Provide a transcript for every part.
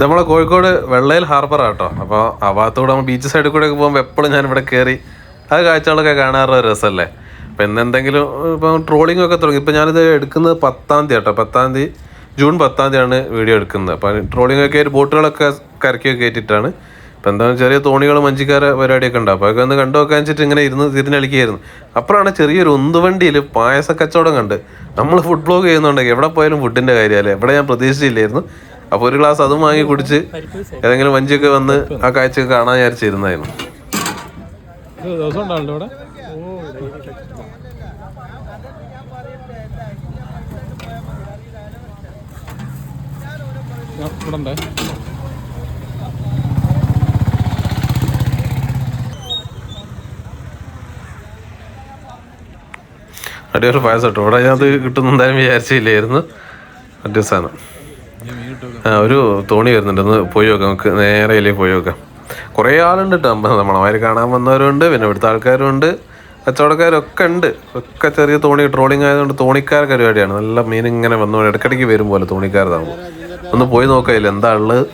നമ്മളെ കോഴിക്കോട് വെള്ളയിൽ ഹാർബർ ആട്ടോ അപ്പോൾ ആ നമ്മൾ ബീച്ച് സൈഡിൽ കൂടെ ഒക്കെ പോകുമ്പോൾ എപ്പോഴും ഞാൻ ഇവിടെ കയറി ആ കാഴ്ചകളൊക്കെ കാണാറുള്ള രസമല്ലേ അപ്പം ഇന്ന് എന്തെങ്കിലും ഇപ്പം ട്രോളിംഗ് ഒക്കെ തുടങ്ങി. ഇപ്പം ഞാനിത് എടുക്കുന്നത് പത്താം തീയതി കേട്ടോ. പത്താം തീയതി ജൂൺ പത്താം തീയതിയാണ് വീഡിയോ എടുക്കുന്നത്. അപ്പം ട്രോളിംഗ് ഒക്കെ ആയിട്ട് ബോട്ടുകളൊക്കെ കരക്കിയൊക്കെ കയറ്റിയിട്ടാണ് ഇപ്പം എന്താ ചെറിയ തോണികൾ മഞ്ചിക്കാര പരിപാടിയൊക്കെ ഉണ്ട്. അപ്പോൾ ഒന്ന് കണ്ടു വെക്കാൻ വെച്ചിട്ട് ഇങ്ങനെ ഇരുന്ന് തിരിഞ്ഞളിക്കുകയായിരുന്നു അപ്പോഴാണ് ചെറിയൊരു ഉന്തുവണ്ടിയിൽ പായസ കച്ചവടം കണ്ട് നമ്മൾ ഫുഡ് ബ്ലോഗ് ചെയ്യുന്നുണ്ടെങ്കിൽ എവിടെ പോയാലും ഫുഡിന്റെ കാര്യമല്ലേ? എവിടെ ഞാൻ പ്രതീക്ഷിച്ചില്ലായിരുന്നു. അപ്പോൾ ഒരു ഗ്ലാസ് അതും വാങ്ങി കുടിച്ച് ഏതെങ്കിലും വഞ്ചിയൊക്കെ വന്ന് ആ കാഴ്ചയൊക്കെ കാണാൻ വിചാരിച്ചിരുന്നായിരുന്നു. ഇവിടെ? ഇവിടെ അടിയൊരു പായസം കേട്ടോ ഇവിടെ അതിനകത്ത് കിട്ടുന്ന എന്തായാലും വിചാരിച്ചില്ലായിരുന്നു. മറ്റേ സാധനം. ആ ഒരു തോണി വരുന്നുണ്ട്. ഒന്ന് പോയി നോക്കാം. നമുക്ക് നേരെ ഇല്ലേ പോയി നോക്കാം. കുറേ ആളുണ്ട് കേട്ടോ. നമ്മളമാര് കാണാൻ വന്നവരുണ്ട്. പിന്നെ ഇവിടുത്തെ ആൾക്കാരും ഉണ്ട് കച്ചവടക്കാരൊക്കെ ഉണ്ട്. ഒക്കെ ചെറിയ തോണി ട്രോളിങ് ആയതുകൊണ്ട് തോണിക്കാർ പരിപാടിയാണ്. നല്ല മീൻ ഇങ്ങനെ വന്നു ഇടയ്ക്കിടയ്ക്ക് വരും പോലെ തോണിക്കാരതാകുമ്പോൾ ഒന്ന് പോയി നോക്കാം എന്താ ഉള്ളത്.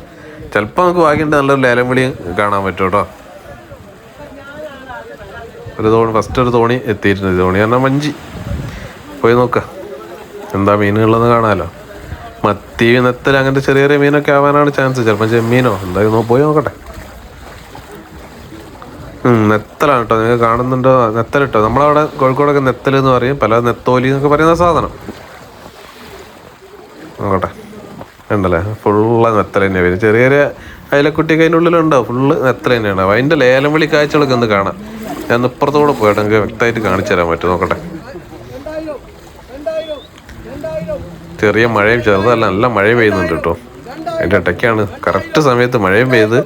ചിലപ്പോൾ നമുക്ക് വാങ്ങിയിട്ട് നല്ലൊരു ലേലം വിളി കാണാൻ പറ്റും കേട്ടോ. ഒരു തോണി ഫസ്റ്റ് ഒരു തോണി എത്തിയിരുന്നു തോണി കാരണം മഞ്ചി. പോയി നോക്കാം. എന്താ മീനുകളെന്ന് കാണാമല്ലോ മത്തി നെത്തൽ അങ്ങനത്തെ ചെറിയ ചെറിയ മീനൊക്കെ ആവാനാണ് ചാൻസ് ചിലപ്പോൾ ചെമ്മീനോ എന്തായാലും പോയി നോക്കട്ടെ. നെത്തലാണ് കേട്ടോ നിങ്ങൾ കാണുന്നുണ്ടോ? നെത്തൽ കേട്ടോ നമ്മളവിടെ കോഴിക്കോടൊക്കെ നെത്തൽ എന്ന് പറയും. പല നെത്തോലി എന്നൊക്കെ പറയുന്ന സാധനം. നോക്കട്ടെ. ഉണ്ടല്ലേ ഫുള്ള് നെത്തൽ തന്നെയാണ് വരും ചെറിയ ചെറിയ അയലക്കുട്ടിയൊക്കെ അതിന്റെ ഉള്ളിലുണ്ടോ? ഫുള്ള് നെത്തൽ തന്നെയാണ്. അതിന്റെ ലേലം വിളി കാഴ്ചകളൊക്കെ ഒന്ന് കാണാം. ഞാൻ ഇപ്പുറത്തോടെ പോയിട്ട് നിങ്ങൾക്ക് വ്യക്തമായിട്ട് കാണിച്ചു തരാൻ പറ്റും. നോക്കട്ടെ. ചെറിയ മഴയും ചെറുതല്ല നല്ല മഴയും പെയ്യുന്നുണ്ട് കേട്ടോ. അതിന്റെ ഇടയ്ക്കാണ് കറക്റ്റ് സമയത്ത് മഴയും പെയ്ത്.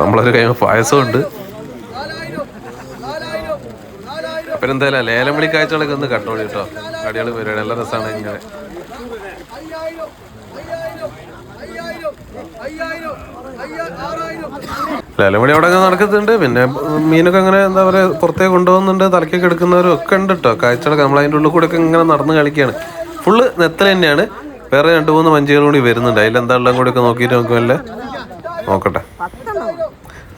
നമ്മളൊരു കൈ പായസമുണ്ട്. അപ്പം എന്തായാലും ലേലം വിളി കാഴ്ചകളൊക്കെ ഒന്ന് കണ്ടോളി കേട്ടോ. കടികൾ വരുവാണ് നല്ല രസമാണ് ഇങ്ങനെ. ലേലമണി അവിടെ അങ്ങനെ നടക്കുന്നുണ്ട്. പിന്നെ മീനൊക്കെ അങ്ങനെ എന്താ പറയുക പുറത്തേക്ക് കൊണ്ടുപോകുന്നുണ്ട്. തലക്കൊക്കെ എടുക്കുന്നവരും ഒക്കെ ഉണ്ട് കേട്ടോ. കാഴ്ചകളൊക്കെ നമ്മൾ അതിന്റെ ഉള്ളിൽ കൂടെ ഒക്കെ ഇങ്ങനെ നടന്ന് കളിക്കുകയാണ്. ഫുള്ള് നെത്തൽ തന്നെയാണ്. വേറെ രണ്ട് മൂന്ന് വഞ്ചികൾ കൂടി വരുന്നുണ്ട്. അതിലെന്താ ഉള്ളത് കൂടി ഒക്കെ നോക്കിയിട്ട് നോക്കുമല്ലേ നോക്കട്ടെ.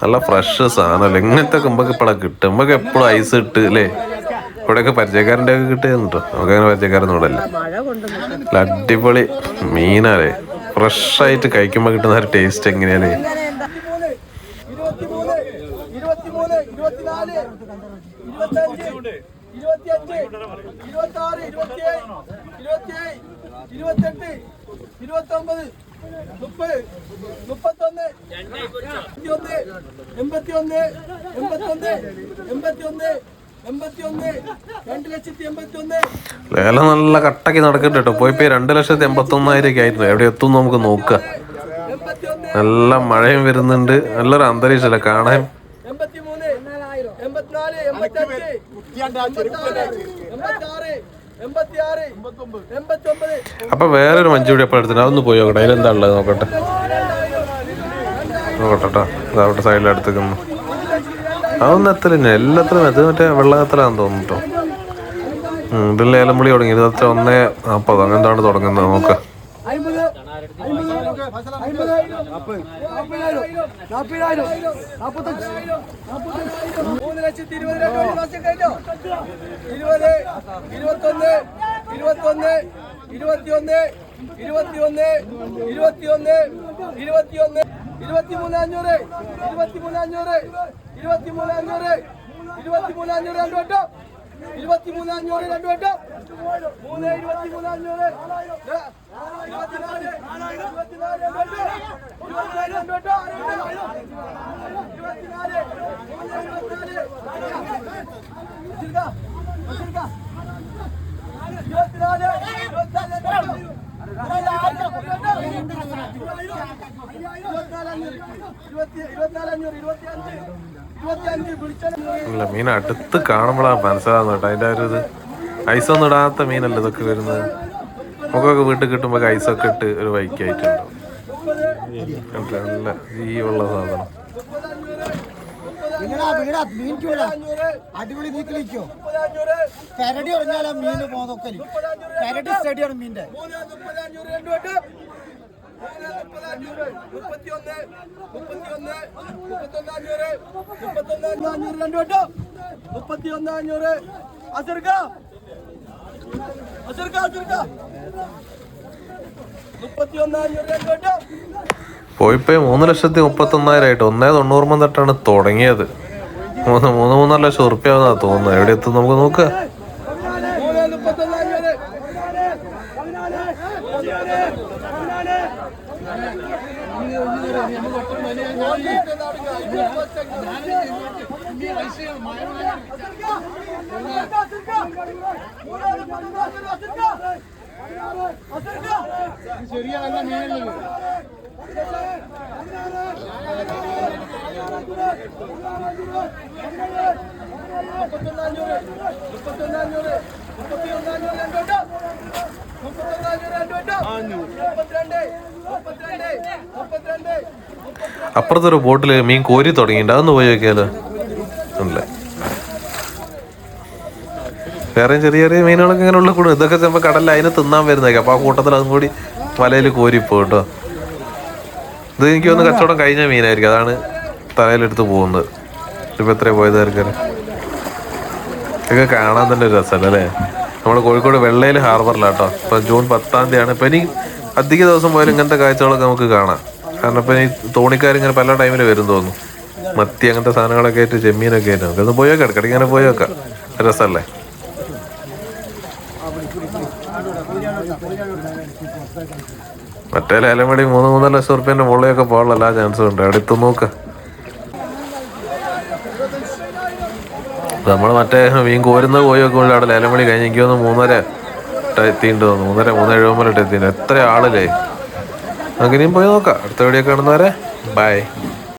നല്ല ഫ്രഷ് സാധനമല്ലേ? ഇങ്ങനത്തെ കുമ്പൊക്കെ ഇപ്പോഴാണ് കിട്ടും നമുക്ക് എപ്പോഴും ഐസ് ഇട്ട് അല്ലേ? ഇവിടെയൊക്കെ പരിചയക്കാരന്റെ ഒക്കെ കിട്ടുന്നു കേട്ടോ നമുക്ക് അങ്ങനെ പരിചയക്കാരൊന്നും ഇവിടെ അല്ല അടിപൊളി മീനാലേ ഫ്രഷ് ആയിട്ട് കഴിക്കുമ്പോൾ കിട്ടുന്ന ഒരു ടേസ്റ്റ് എങ്ങനെയാലേ ഇരുപത്തിമൂന്ന് ഇരുപത്തിനാല് ഇരുപത്തഞ്ച്. ഇരുപത്തിയഞ്ച് ഇരുപത്താറ് ഇരുപത്തിയേഴ് ഇരുപത്തിയേഴ് ഇരുപത്തെട്ട് ഇരുപത്തൊമ്പത് മുപ്പത് മുപ്പത്തൊന്ന് എൺപത്തിയൊന്ന് എൺപത്തിയൊന്ന് ലേലം നല്ല കട്ടക്ക് നടക്കട്ടെ കേട്ടോ പോയി പോയി രണ്ട് ലക്ഷത്തി എൺപത്തി ഒന്നായിരം ആയിട്ടുണ്ട്. എവിടെ എത്തും നമുക്ക് നോക്കാം. നല്ല മഴയും വരുന്നുണ്ട്. നല്ലൊരു അന്തരീക്ഷമല്ലേ കാണാൻ എൺപത്തിമൂന്ന് എൺപത്തിനാല് എൺപത്തഞ്ച് അപ്പൊ വേറൊരു മഞ്ചു കൂടി എപ്പോഴും എടുത്തിട്ട് അതൊന്ന് പോയി നോക്കട്ടെ. അതിലെന്താ ഉള്ളത് നോക്കട്ടെ. നോക്കട്ടെ കേട്ടോ അവിടെ സൈഡിൽ എടുത്തേക്കുന്നു അതൊന്നും എത്ര എല്ലാത്തിലും അത് മറ്റേ വെള്ളം എത്രയാന്ന് തോന്നുന്നു കേട്ടോ ഇതിൽ വിളി തുടങ്ങി. ഇരുപത്തി ഒന്ന് നാൽപ്പത്? അങ്ങനെന്താണ് തുടങ്ങുന്നത്? നോക്കാം. മൂന്ന് ലക്ഷത്തി ഇരുപത് മാസം കഴിഞ്ഞോ? ഇരുപത് ഇരുപത്തൊന്ന് ഇരുപത്തൊന്ന് ഇരുപത്തിയൊന്ന് ഇരുപത്തിയൊന്ന് ഇരുപത്തിയൊന്ന് ഇരുപത്തിയൊന്ന് ഇരുപത്തിമൂന്ന് അഞ്ഞൂറ് ഇരുപത്തിമൂന്ന് അഞ്ഞൂറ് ഇരുപത്തിമൂന്ന് അഞ്ഞൂറ് ഇരുപത്തിമൂന്ന് അഞ്ഞൂറ് രണ്ടു വട്ടം. ഇരുപത്തിമൂന്ന് അഞ്ഞൂറ് രണ്ട് വട്ടം. മൂന്ന് ഇരുപത്തിമൂന്ന് അഞ്ഞൂറ് ദാ, ഇരുപത്തിനാല് ഇരുപത്തിനാല് രണ്ട് വട്ടം. ഇരുപത്തിനാല് രണ്ട് വട്ടം ഇരുപത്തിനാല്. മൂന്ന് ഇരുപത്തിനാല് ബഷീർക്കാ, ബഷീർക്കാ. ഇരുപത്തിനാല് ഇരുപത്തിനാല് രണ്ട് വട്ടം. ഇരുപത്തിനാല് അഞ്ഞൂറ് ഇരുപത്തിയഞ്ച് ഇരുപത്തിയഞ്ച്. ഇല്ല മീൻ അടുത്ത് കാണുമ്പോഴാണ് മനസ്സിലാകുന്നത് കേട്ടോ. അതിന്റെ ഒരു ഇത് ഐസൊന്നും ഇടാത്ത മീനല്ല ഇതൊക്കെ വരുന്നത്. നമുക്കൊക്കെ വീട്ടിൽ കിട്ടുമ്പോൾ ഐസൊക്കെ ഇട്ട് ഒരു വൈക്കായിട്ടുണ്ടാവും നല്ല ജീവുള്ള സാധനം. അടിപൊളി മുപ്പത് അഞ്ഞൂറ് രണ്ട് വട്ടം മൂന്ന് മുപ്പത് അഞ്ഞൂറ് മുപ്പത്തിയൊന്ന് മുപ്പത്തിയൊന്ന് മുപ്പത്തൊന്ന് അഞ്ഞൂറ് മുപ്പത്തൊന്ന് അഞ്ഞൂറ് ഒന്നേ തൊണ്ണൂറ് തൊട്ടാണ് തുടങ്ങിയത്. മൂന്ന് മൂന്ന് മൂന്നര ലക്ഷം ഉറപ്പിയാവുന്ന തോന്നുന്നത്. എവിടെ എത്തും നമുക്ക് നോക്കുക മൂന്ന് മുപ്പത്തൊന്ന് അഞ്ഞൂറ് ചെറിയ നല്ല മീനുള്ളത് മുപ്പത്തൊന്ന് അഞ്ഞൂറ് മുപ്പത്തൊന്ന് അഞ്ഞൂറ് മുപ്പത്തിയൊന്ന് അഞ്ഞൂറ് രണ്ട് വട്ടം മുപ്പത്തൊന്ന് അഞ്ഞൂറ് രണ്ട് വട്ടം മുപ്പത്തിരണ്ട് മുപ്പത്തിരണ്ട് മുപ്പത്തിരണ്ട് അപ്പുറത്തൊരു ബോട്ടിൽ മീൻ കോരി തുടങ്ങിയിട്ടുണ്ട്. പോയി നോക്കിയാലോ? അല്ലേ വേറെ ചെറിയ ചെറിയ മീനുകളൊക്കെ ഇങ്ങനെ ഉള്ള കൂടും. ഇതൊക്കെ ചിലപ്പോൾ കടലിൽ അതിന് തിന്നാൻ വരുന്നേക്കാം അപ്പോൾ ആ കൂട്ടത്തിൽ അതും കൂടി വലയിൽ കോരിപ്പോ കേട്ടോ. ഇത് എനിക്ക് ഒന്ന് കച്ചവടം കഴിഞ്ഞ മീനായിരിക്കും. അതാണ് തലയിലെടുത്ത് പോകുന്നത്. ഇപ്പം എത്ര പോയതായിരിക്കും ഇതൊക്കെ കാണാൻ തന്നെ ഒരു രസമല്ലേ നമ്മുടെ കോഴിക്കോട് വെള്ളയിൽ ഹാർബറിലാട്ടോ ഇപ്പൊ ജൂൺ പത്താം തീയതിയാണ്. ഇപ്പൊ ഇനി അധിക ദിവസം പോയാലും ഇങ്ങനത്തെ കാഴ്ചകളൊക്കെ നമുക്ക് കാണാം. കാരണം ഇപ്പം ഈ തോണിക്കാരിങ്ങനെ പല ടൈമിൽ വരും തോന്നുന്നു. മത്തി അങ്ങനത്തെ സാധനങ്ങളൊക്കെ ആയിട്ട് ചെമ്മീനൊക്കെ ആയിട്ട്. നമുക്കൊന്ന് പോയി വെക്കാം ഇടയ്ക്കിടയ്ക്ക് ഇങ്ങനെ പോയി വെക്കാം രസമല്ലേ മറ്റേ ലേലമടി മൂന്ന് മൂന്നര ലക്ഷം റുപ്യന്റെ മുകളിലൊക്കെ പോകാനുള്ള ചാൻസും ഉണ്ട്. അടുത്ത് നോക്ക്. നമ്മൾ മറ്റേ മീൻ കോരുന്ന പോയി നോക്കുമ്പോൾ അവിടെ ലേലമടി കഴിഞ്ഞ് എനിക്ക് തോന്നുന്നു മൂന്നര എത്തിയിട്ട് തോന്നുന്നു. മൂന്നര മൂന്നര എഴുപത് എത്തിയിട്ടുണ്ട്. എത്ര ആളില്ലേ അങ്ങനെയും പോയി നോക്കാം. അടുത്ത വീഡിയോ കാണുന്നവരെ ബൈ